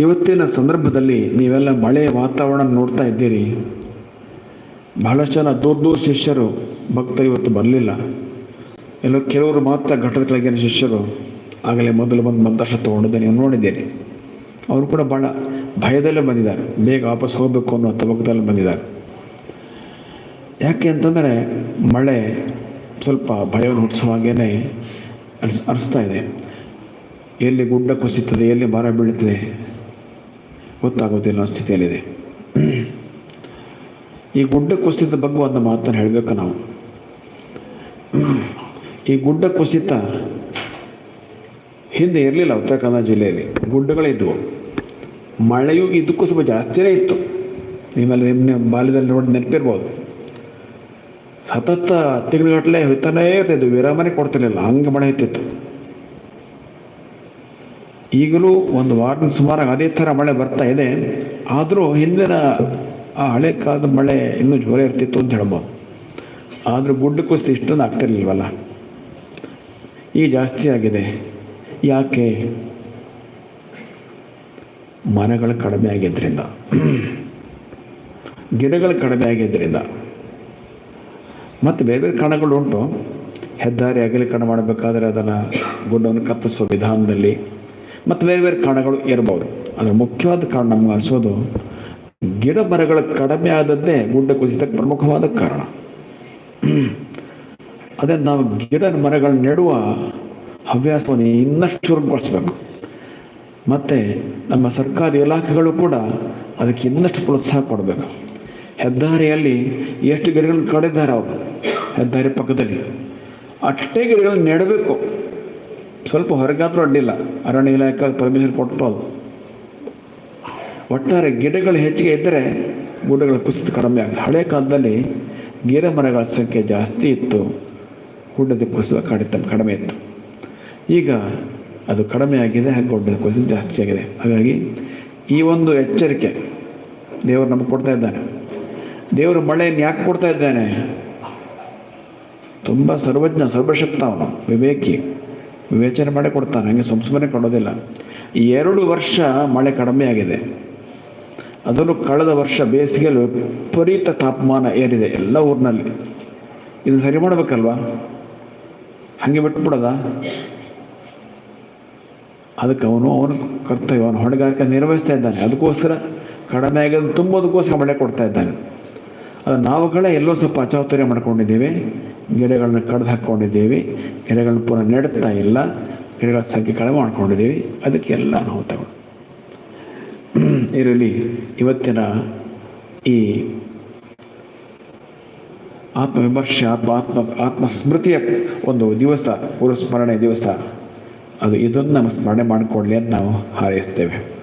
ಇವತ್ತಿನ ಸಂದರ್ಭದಲ್ಲಿ ನೀವೆಲ್ಲ ಮಳೆಯ ವಾತಾವರಣ ನೋಡ್ತಾ ಇದ್ದೀರಿ. ಬಹಳಷ್ಟು ಜನ ದೂರ ದೂರ ಶಿಷ್ಯರು, ಭಕ್ತರು ಇವತ್ತು ಬರಲಿಲ್ಲ. ಎಲ್ಲೋ ಕೆಲವರು ಮಾತ್ರ ಘಟನೆ ಕೆಳಗಿನ ಶಿಷ್ಯರು. ಆಗಲೇ ಮೊದಲು ಬಂದು ಮಂದಾಶ ತೊಗೊಂಡಿದ್ದೆ ನೀವು ನೋಡಿದ್ದೀರಿ. ಅವರು ಕೂಡ ಭಾಳ ಭಯದಲ್ಲೇ ಬಂದಿದ್ದಾರೆ. ಬೇಗ ವಾಪಸ್ ಹೋಗಬೇಕು ಅನ್ನೋ ತಬಕದಲ್ಲಿ ಬಂದಿದ್ದಾರೆ. ಯಾಕೆ ಅಂತಂದರೆ ಮಳೆ ಸ್ವಲ್ಪ ಭಯವನ್ನು ಹುಟ್ಟಿಸುವ ಹಾಗೇ ಅನಿಸ್, ಅನಿಸ್ತಾ ಇದೆ. ಎಲ್ಲಿ ಗುಡ್ಡ ಕುಸಿತದೆ, ಎಲ್ಲಿ ಮರ ಬೀಳುತ್ತದೆ ಗೊತ್ತಾಗೋದಿಲ್ಲ ಸ್ಥಿತಿಯಲ್ಲಿದೆ. ಈ ಗುಡ್ಡ ಕುಸಿತದ ಬಗ್ಗೆ ಒಂದು ಮಾತನ್ನು ಹೇಳಬೇಕು ನಾವು. ಈ ಗುಡ್ಡ ಕುಸಿತ ಹಿಂದೆ ಇರಲಿಲ್ಲ ಉತ್ತರ ಕನ್ನಡ ಜಿಲ್ಲೆಯಲ್ಲಿ. ಗುಡ್ಡಗಳಿದ್ದವು ಮಳೆಯು ಇದಕ್ಕೂ ಸ್ವಲ್ಪ ಜಾಸ್ತಿನೇ ಇತ್ತು. ನಿಮ್ಮಲ್ಲಿ ನಿಮ್ಮ ಬಾಲ್ಯದಲ್ಲಿ ನೋಡಿ ನೆನಪಿರ್ಬೋದು. ಸತತ ತಿಂಗಳುಗಟ್ಟಲೆ ಹೊಯ್ತಾನೇ ಇರ್ತಿದ್ದು ವಿರಾಮನೆ ಕೊಡ್ತಿರ್ಲಿಲ್ಲ. ಹಂಗೆ ಮಳೆ ಇರ್ತಿತ್ತು ಈಗಲೂ ಒಂದು ವಾರದ ಸುಮಾರು ಅದೇ ಥರ ಮಳೆ ಬರ್ತಾ ಇದೆ. ಆದರೂ ಹಿಂದಿನ ಆ ಹಳೆ ಕಾಲದ ಮಳೆ ಇನ್ನೂ ಜೋರ ಇರ್ತಿತ್ತು ಅಂತ ಹೇಳ್ಬೋದು. ಆದರೂ ಗುಡ್ಡ ಕುಸಿತ ಇಷ್ಟೊಂದು ಆಗ್ತಿರ್ಲಿಲ್ವಲ್ಲ ಈ ಜಾಸ್ತಿ ಆಗಿದೆ. ಯಾಕೆ? ಮರಗಳು ಕಡಿಮೆ ಆಗಿದ್ದರಿಂದ ಗಿಡಗಳು ಕಡಿಮೆ ಆಗಿದ್ದರಿಂದ ಮತ್ತು ಬೇರೆ ಬೇರೆ ಕಾರಣಗಳು ಉಂಟು ಹೆದ್ದಾರಿ ಅಗಲೀಕರಣ ಮಾಡಬೇಕಾದ್ರೆ ಅದನ್ನು ಗುಡ್ಡವನ್ನು ಕತ್ತರಿಸುವ ವಿಧಾನದಲ್ಲಿ ಮತ್ತು ಬೇರೆ ಬೇರೆ ಕಾರಣಗಳು ಇರಬಹುದು ಅದರ ಮುಖ್ಯವಾದ ಕಾರಣ ನಮ್ಗೆ ಅನಿಸೋದು, ಗಿಡ ಮರಗಳು ಕಡಿಮೆ ಆದದ್ದೇ ಗುಡ್ಡ ಕುಸಿತಕ್ಕೆ ಪ್ರಮುಖವಾದ ಕಾರಣ. ಅದೇ ನಾವು ಗಿಡ ಮರಗಳು ನೆಡುವ ಹವ್ಯಾಸವನ್ನು ಇನ್ನಷ್ಟು ಚುರುಕುಗೊಳಿಸ್ಬೇಕು ಮತ್ತು ನಮ್ಮ ಸರ್ಕಾರಿ ಇಲಾಖೆಗಳು ಕೂಡ ಅದಕ್ಕೆ ಇನ್ನಷ್ಟು ಪ್ರೋತ್ಸಾಹ ಕೊಡಬೇಕು. ಹೆದ್ದಾರಿಯಲ್ಲಿ ಎಷ್ಟು ಗಿಡಗಳನ್ನು ಕಡಿದ್ದಾರೆ ಅವರು? ಹೆದ್ದಾರಿ ಪಕ್ಕದಲ್ಲಿ. ಅಷ್ಟೇ ಗಿಡಗಳನ್ನು ನೆಡಬೇಕು. ಸ್ವಲ್ಪ ಹೊರಗಾದರೂ ಅಡ್ಡಿಲ್ಲ. ಅರಣ್ಯ ಇಲಾಖೆ ಪರ್ಮಿಷನ್ ಕೊಟ್ಟು ಅದು ಒಟ್ಟಾರೆ ಗಿಡಗಳು ಹೆಚ್ಚಿಗೆ ಇದ್ದರೆ ಗುಡ್ಡಗಳ ಕುಸಿತ ಕಡಿಮೆ ಆಗುತ್ತೆ ಹಳೆ ಕಾಲದಲ್ಲಿ ಗಿಡ ಮರಗಳ ಸಂಖ್ಯೆ ಜಾಸ್ತಿ ಇತ್ತು. ಗುಡ್ಡದ ಕುಸಿತ ಕಡಿತ ಕಡಿಮೆ ಇತ್ತು. ಈಗ ಅದು ಕಡಿಮೆ ಆಗಿದೆ ಹಾಗೆ ಗುಡ್ಡದ ಕುಸಿತ ಜಾಸ್ತಿ ಆಗಿದೆ. ಹಾಗಾಗಿ ಈ ಒಂದು ಎಚ್ಚರಿಕೆ ದೇವರು ನಮಗೆ ಕೊಡ್ತಾ ಇದ್ದಾನೆ. ದೇವರು ಮಳೆಯನ್ನು ಯಾಕೆ ಕೊಡ್ತಾ ಇದ್ದಾನೆ? ತುಂಬ ಸರ್ವಜ್ಞ, ಸರ್ವಶಕ್ತ ಅವನು, ವಿವೇಕಿ. ವಿವೇಚನೆ ಮಾಡಿ ಕೊಡ್ತಾನೆ. ಹಂಗೆ ಸಂಸ್ಮರಣೆ ಕೊಡೋದಿಲ್ಲ. ಎರಡು ವರ್ಷ ಮಳೆ ಕಡಿಮೆ ಆಗಿದೆ. ಅದನ್ನು ಕಳೆದ ವರ್ಷ ಬೇಸಿಗೆಯಲ್ಲಿ ವಿಪರೀತ ತಾಪಮಾನ ಏರಿದೆ ಎಲ್ಲ ಊರಿನಲ್ಲಿ. ಇದು ಸರಿ ಮಾಡಬೇಕಲ್ವಾ? ಹಾಗೆ ಬಿಟ್ಬಿಡೋದ? ಅದಕ್ಕೆ ಅವನು ಅವನು ಕರ್ತವ್ಯ. ಅವನು ಹೊಣೆಗಾರಿಕೆ ನಿರ್ವಹಿಸ್ತಾ ಇದ್ದಾನೆ. ಅದಕ್ಕೋಸ್ಕರ ಕಡಿಮೆ ಆಗೋದು ತುಂಬೋದಕ್ಕೋಸ್ಕರ ಮಳೆ ಕೊಡ್ತಾ ಇದ್ದಾನೆ. ಅದು ನಾವುಗಳೇ ಎಲ್ಲೋ ಸ್ವಲ್ಪ ಅಚಾತುರ್ಯ ಮಾಡ್ಕೊಂಡಿದ್ದೀವಿ. ಗಿಡಗಳನ್ನ ಕಡ್ದು ಹಾಕ್ಕೊಂಡಿದ್ದೀವಿ ಗಿಡಗಳನ್ನ ಪುನಃ ನೆಡ್ತಾ ಇಲ್ಲ. ಗಿಡಗಳ ಸಂಖ್ಯೆ ಕಡಿಮೆ ಮಾಡ್ಕೊಂಡಿದ್ದೀವಿ. ಅದಕ್ಕೆಲ್ಲ ನಾವು ತಗೊಂಡು. ಇರಲಿ, ಇವತ್ತಿನ ಈ ಆತ್ಮವಿಮರ್ಶೆ, ಆತ್ಮ ಆತ್ಮ, ಆತ್ಮಸ್ಮೃತಿಯ ಒಂದು ದಿವಸ, ಪುರಸ್ಮರಣೆ ದಿವಸ, ಅದು ಇದನ್ನು ನಮ್ಮ ಸ್ಮರಣೆ ಮಾಡಿಕೊಳ್ಳಿ ಅಂತ ನಾವು ಹಾರೈಸ್ತೇವೆ.